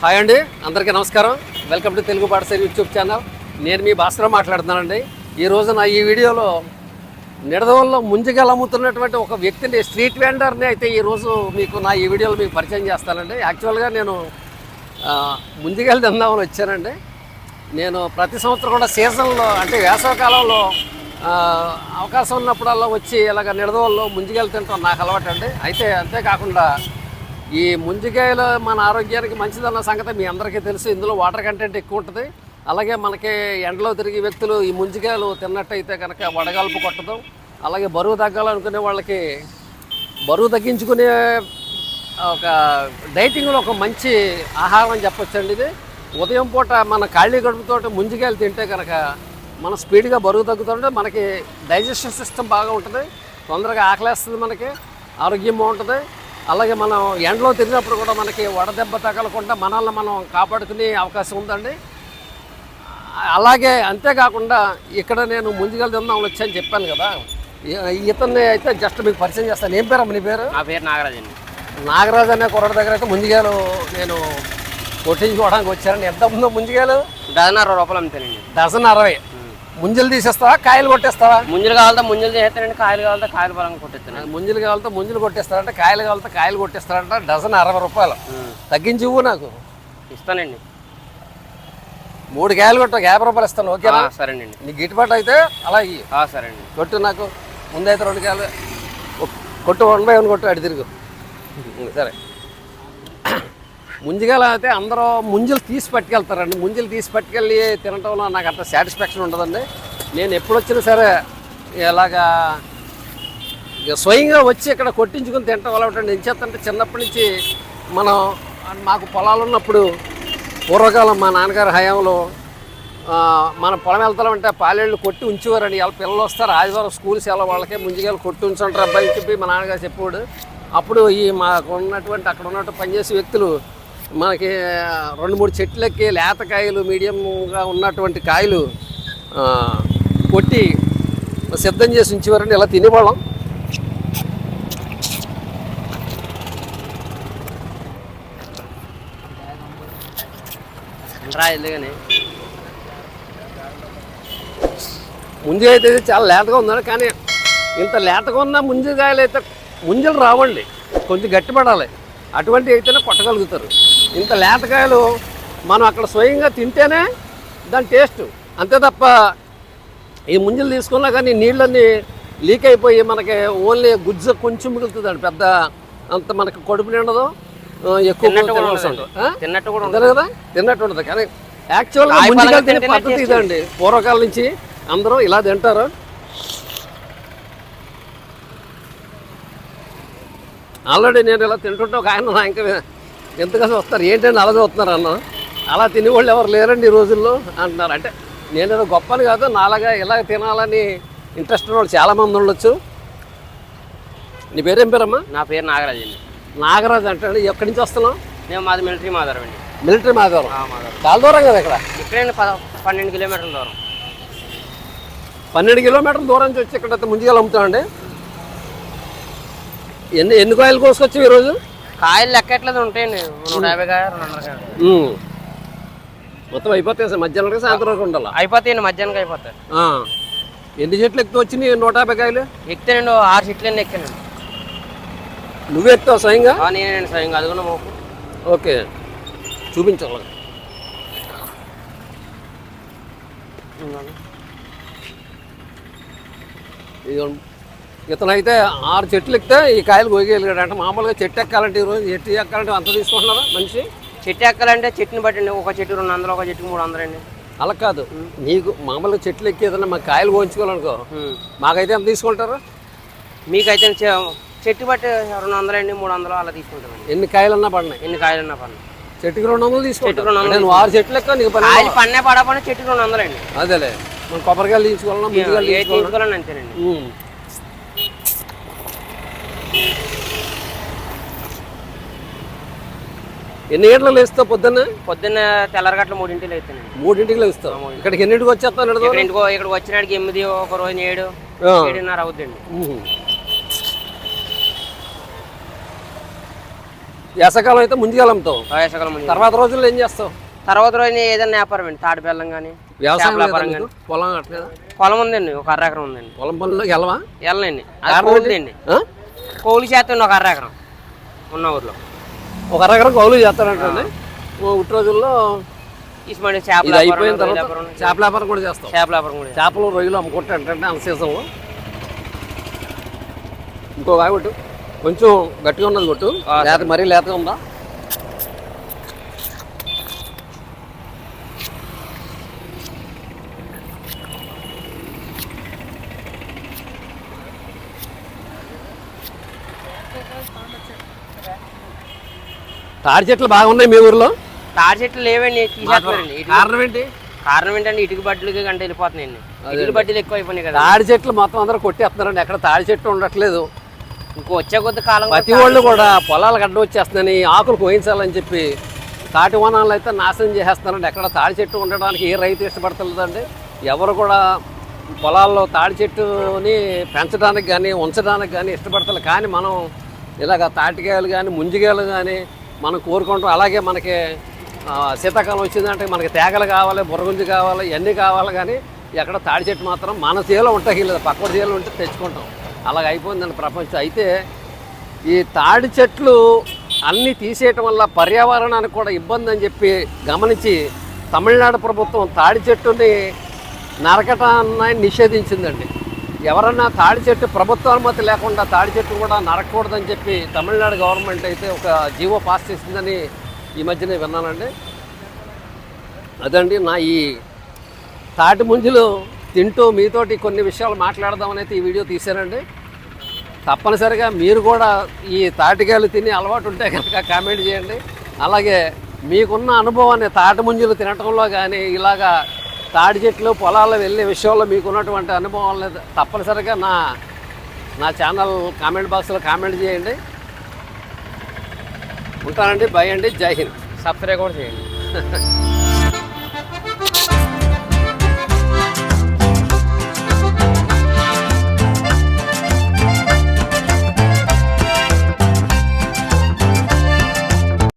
Hi అండి అందరికీ నమస్కారం. వెల్కమ్ టు తెలుగు పాఠశాల యూట్యూబ్ ఛానల్. నేను మీ భాస్కర్ మాట్లాడుతున్నానండి. ఈ రోజు నా ఈ వీడియోలో నిడదవల్లో ముంజగలు అమ్ముతున్నటువంటి ఒక వ్యక్తిని స్ట్రీట్ వెండర్ని అయితే ఈరోజు మీకు నా ఈ వీడియోలో మీకు పరిచయం చేస్తానండి. యాక్చువల్గా నేను ముంజగలు తిందామని వచ్చానండి. నేను ప్రతి సంవత్సరం కూడా సీజన్లో అంటే వేసవకాలంలో అవకాశం ఉన్నప్పుడల్లా వచ్చి ఇలాగ నిడదవల్లో ముంజగలు తింటాం నాకు అలవాటు అండి అయితే అంతేకాకుండా ఈ ముంజికాయలు మన ఆరోగ్యానికి మంచిదన్న సంగతి మీ అందరికీ తెలుసు. ఇందులో వాటర్ కంటెంట్ ఎక్కువ ఉంటుంది. అలాగే మనకి ఎండలో తిరిగే వ్యక్తులు ఈ ముంజికాయలు తిన్నట్టయితే కనుక వడగాల్పు కొట్టదు అలాగే బరువు తగ్గాలనుకునే వాళ్ళకి బరువు తగ్గించుకునే ఒక డైటింగ్లో ఒక మంచి ఆహారం అని చెప్పొచ్చండి ఇది. ఉదయం పూట మన ఖాళీ గడుపుతో ముంజికాయలు తింటే కనుక మన స్పీడ్గా బరువు తగ్గుతుంటే మనకి డైజెషన్ సిస్టమ్ బాగా ఉంటుంది. తొందరగా ఆకలేస్తుంది మనకి ఆరోగ్యం బాగుంటుంది. అలాగే మనం ఎండలో తిరిగినప్పుడు కూడా మనకి వడదెబ్బ తగలకుండా మనల్ని మనం కాపాడుకునే అవకాశం ఉందండి. అలాగే అంతేకాకుండా ఇక్కడ నేను ముందుగా తిందాం వచ్చాను చెప్పాను కదా. ఇతన్ని అయితే జస్ట్ మీకు పరిచయం చేస్తాను. ఏం పేరు నీ పేరు? నా పేరు నాగరాజ్ అండి. నాగరాజు అనే కుర్రాడి దగ్గర అయితే ముందుగాలు నేను కొట్టించుకోవడానికి వచ్చాను ఎంత ఉందో ముందుగాలు డజన్ అరవై రూపాయలు అమ్ముతానండి. డజన్ అరవై. ముంజలు తీసేస్తావా? కాయలు కొట్టేస్తావా? ముంజలు కావాలంటే ముంజలు చేస్తానండి కాయలు కావాలంటే కాయలు బలంగా కొట్టిస్తానండి ముంజలు కావాలంటే ముంజలు కొట్టేస్తారంటే కాయలు కావాలంటే కాయలు కొట్టేస్తారంట డజన్ అరవై రూపాయలు. తగ్గించి ఇవ్వు నాకు. ఇస్తానండి. మూడు కాయలు కొట్ట యాభై రూపాయలు ఇస్తాను ఓకేనా? సరేనండి. నీ గిట్టుబాటు అయితే అలా ఇయ్యి. ఆ, సరేనండి. కొట్టు నాకు. ముందైతే రెండు కాయలు. కొట్టు వన్ బై వన్ కొట్టు అడి తిరుగు. సరే. ముంజుగాల అయితే అందరూ ముంజలు తీసి పట్టుకెళ్తారండి. ముంజలు తీసి పట్టుకెళ్ళి తినటంలో నాకు అంత సాటిస్ఫాక్షన్ ఉండదండి. నేను ఎప్పుడు వచ్చినా సరే ఇలాగా ఇక స్వయంగా వచ్చి ఇక్కడ కొట్టించుకుని తింటాం అలవాటు ఏం చేస్తంటే చిన్నప్పటి నుంచి మనం మాకు పొలాలు ఉన్నప్పుడు పూర్వకాలం మా నాన్నగారి హయాంలో మన పొలం వెళ్తామంటే పాలేళ్ళు కొట్టి ఉంచేవారండి. వాళ్ళ పిల్లలు వస్తారు ఆదివారం స్కూల్ సెలవు వాళ్ళకే ముందుగా కొట్టి ఉంచుంటారు అబ్బాయి అని చెప్పి మా నాన్నగారు చెప్పాడు అప్పుడు ఈ మాకు ఉన్నటువంటి అక్కడ ఉన్నట్టు పనిచేసే వ్యక్తులు మనకి రెండు మూడు చెట్లకి లేత కాయలు మీడియంగా ఉన్నటువంటి కాయలు కొట్టి సిద్ధం చేసి ఉంచేవారండి. ఇలా తినేవాళ్ళం. రా ఎందుకని ముంజు అయితే చాలా లేతగా ఉందండి కానీ ఇంత లేతగా ఉన్న ముంజుకాయలు అయితే ముంజలు రావండి. కొంచెం గట్టిపడాలి. అటువంటి అయితేనే కొట్టగలుగుతారు. ఇంత లేతకాయలు మనం అక్కడ స్వయంగా తింటేనే దాని టేస్ట్. అంతే తప్ప ఈ ముంజలు తీసుకున్నా కానీ నీళ్ళన్నీ లీక్ అయిపోయి మనకి ఓన్లీ గుజ్జ కొంచెం మిగులుతుందండి. పెద్ద అంత మనకి కడుపు నిండదు. ఎక్కువ తిన్నట్టు కూడా ఉండదు. కదా? తిన్నట్టు ఉంటుంది కానీ యాక్చువల్గా పరంగా తినే పద్ధతి. ఇదండి పూర్వకాలం నుంచి అందరూ ఇలా తింటారు. ఆల్రెడీ నేను ఇలా తింటుంటే ఒక ఆయన నా ఇంకా ఎంతగా చూస్తారు ఏంటంటే అలా చూస్తున్నారు అన్న? అలా తినేవాళ్ళు ఎవరు లేరండి ఈ రోజుల్లో అంటున్నారు. అంటే నేను ఏదో గొప్పని కాదు నాలాగా ఇలా తినాలని ఇంట్రెస్ట్ ఉన్న వాళ్ళు చాలామంది ఉండొచ్చు. నీ పేరేం పేరమ్మా? నా పేరు నాగరాజ్ అండి. నాగరాజు అంటే ఎక్కడి నుంచి వస్తున్నావు? నేను మాది మిలిటరీ మాదారం అండి. మిలిటరీ మాధవరం చాలా దూరం కదా ఇక్కడ? ఇక్కడే పన్నెండు కిలోమీటర్ల దూరం. పన్నెండు కిలోమీటర్ల దూరం నుంచి వచ్చి ఇక్కడ ముందుగా అమ్ముతామండి. ఎన్ని ఎన్ని కాయలు కోసుకొచ్చి ఈరోజు? కాయలు లెక్కట్లేదు ఉంటాయండి. నూట యాభై కాయ రెండు వందల కాయ ఉమ్. మొత్తం అయిపోతాయి సార్. మధ్యాహ్నం వరకు సాయంత్రం వరకు ఉండాలి? అయిపోతాయండి మధ్యాహ్నానికి అయిపోతాయి. ఆ. ఎన్ని చెట్లు ఎక్కువ వచ్చినాయి? నూట యాభై కాయలు? ఎక్కితేనండి ఓ ఆరు చెట్లన్నీ ఎక్కానండి. నువ్వే ఎక్కుతావు స్వయంగా? ఆ, నేనండి స్వయంగా. అది కూడా మోపు ఓకే. చూపించాలి. ఇదిగోండి. ఇతనైతే ఆరు చెట్లు ఎక్కితే ఈ కాయలు కోయగలిగాడు అంటే మామూలుగా చెట్టు ఎక్కాలంటే ఈరోజు చెట్టు ఎక్కాలంటే అంత తీసుకుంటున్నారా మనిషి? చెట్టు ఎక్కాలంటే చెట్టుని బట్టండి ఒక చెట్టు రెండు వందలు ఒక చెట్టుకి మూడు వందలు అండి. అలా కాదు. నీకు మామూలుగా చెట్లు ఎక్కి ఏదైనా మా కాయలు కోయించుకోవాలనుకో మాకైతే ఎంత తీసుకుంటారు? మీకైతే చెట్టు బట్టి రెండు వందలు అండి మూడు వందలు అలా తీసుకుంటామండి. ఎన్ని కాయలన్నా పడినాయి? ఎన్ని కాయలు ఉన్నా పన్ను చెట్టుకి రెండు వందలు తీసుకుంటాను నేను ఆరు చెట్లు ఎక్క నీకు పని కాయలు పన్నే పడపని చెట్టుకి రెండు వందలు అండి. అదేలే. మనం కొబ్బరికాయలు తీసుకోవాలన్నా ముందుగా అంతేనండి. ఎన్ని గంటలకు లేస్తావు పొద్దున్న? పొద్దున్న తెల్లరగట్ల మూడింటికి అవుతానండి మూడింటికి లేస్తావు. ఇక్కడికి ఎన్నింటికి వచ్చేస్తావు నడదు ఇక్కడ ఇంటికి ఇక్కడికి వచ్చినాడికి ఎనిమిది ఒక రోజు ఏడు. ఏడున్నర అవుద్దండి. ఉమ్. వేసవకాలం అయితే ముందుగా అమ్ముతావు. వేసవకాలం ముందు తర్వాత రోజుల్లో ఏం చేస్తావు? తర్వాత రోజు ఏదైనా వ్యాపారం అండి తాటి బెల్లం కానీ వ్యవసాయం వ్యాపారం నీకు? పొలం కట్టలేదా పొలం ఉందండి ఒక అర ఎకరం ఉందండి. పొలం పనుల్లోకి వెళ్ళవా వెళ్ళండి? కోళ్ళు చేస్తండి ఒక అర ఎకరం ఉన్న ఊర్లో. ఒక అరగర కౌలు చేస్తారంటే ఒకటి రోజుల్లో ఇసుమండి చేపల ఇది అయిపోయిన తర్వాత చేపల వ్యాపారం కూడా చేస్తాం. చేపల వ్యాపారం కూడా చేపలు రొయ్యలు అమ్ముకుంటే అంటే అన్ సీజన్లో ఇంకో కాయ కొట్టు. కొంచెం గట్టిగా ఉన్నది కొట్టు. లేత మరీ లేతగా ఉందా? తాడి చెట్లు బాగున్నాయి మీ ఊర్లో? తాడి చెట్లు లేవండి తీసేస్తున్నారండి కారణం ఏంటి? కారణం ఏంటంటే ఇటుక బడ్డలకి గంట వెళ్ళిపోతున్నాయండి ఇటుక బడ్డీలు ఎక్కువ అయిపోయినాయి కదా. తాడి చెట్లు మొత్తం అందరూ కొట్టేస్తున్నారండి. ఎక్కడ తాడి చెట్టు ఉండట్లేదు. ఇంకో వచ్చే కొద్ది కాలం ప్రతి వాళ్ళు కూడా పొలాలకు అడ్డు వచ్చేస్తుందని ఆకులు కోయించాలని చెప్పి తాటి వనాలు అయితే నాశనం చేసేస్తున్నారండి. ఎక్కడ తాడి చెట్టు ఉండడానికి ఏ రైతు ఇష్టపడతలేదండి. ఎవరు కూడా పొలాల్లో తాడి చెట్టుని పెంచడానికి కానీ ఉంచడానికి కానీ ఇష్టపడతలేదు కానీ మనం ఇలాగ తాటికాయలు కానీ ముంజికాయలు కానీ మనం కోరుకుంటాం. అలాగే మనకి శీతాకాలం వచ్చిందంటే మనకి తేగలు కావాలి బుర్రగుంజి కావాలి ఇవన్నీ కావాలి కానీ ఎక్కడ తాడి చెట్టు మాత్రం మన చేలో ఉంటాయి లేదు పక్క చేలో ఉంటే తెచ్చుకుంటాం. అలాగ అయిపోయిందండి ప్రపంచం. అయితే ఈ తాడి చెట్లు అన్నీ తీసేయటం వల్ల పర్యావరణానికి కూడా ఇబ్బంది అని చెప్పి గమనించి తమిళనాడు ప్రభుత్వం తాడి చెట్టుని నరకటాన్ని నిషేధించిందండి. ఎవరన్నా తాడి చెట్టు ప్రభుత్వ అనుమతి లేకుండా తాడి చెట్టు కూడా నరకూడదని చెప్పి తమిళనాడు గవర్నమెంట్ అయితే ఒక జీవో పాస్ చేసిందని ఈ మధ్యనే విన్నానండి. అదండి నా ఈ తాటి ముంజులు తింటూ మీతోటి కొన్ని విషయాలు మాట్లాడదామని అయితే ఈ వీడియో తీశానండి. తప్పనిసరిగా మీరు కూడా ఈ తాటికాయలు తిని అలవాటు ఉంటే కనుక కామెంట్ చేయండి. అలాగే మీకున్న అనుభవాన్ని తాటి ముంజులు తినటంలో కానీ ఇలాగా తాడి చెట్లు పొలాల్లో వెళ్ళే విషయంలో మీకు ఉన్నటువంటి అనుభవాలను తప్పనిసరిగా నా నా ఛానల్ కామెంట్ బాక్స్లో కామెంట్ చేయండి. ఉంటానండి భయండి అండి జై హింద్. సబ్స్క్రైబ్ కూడా చేయండి.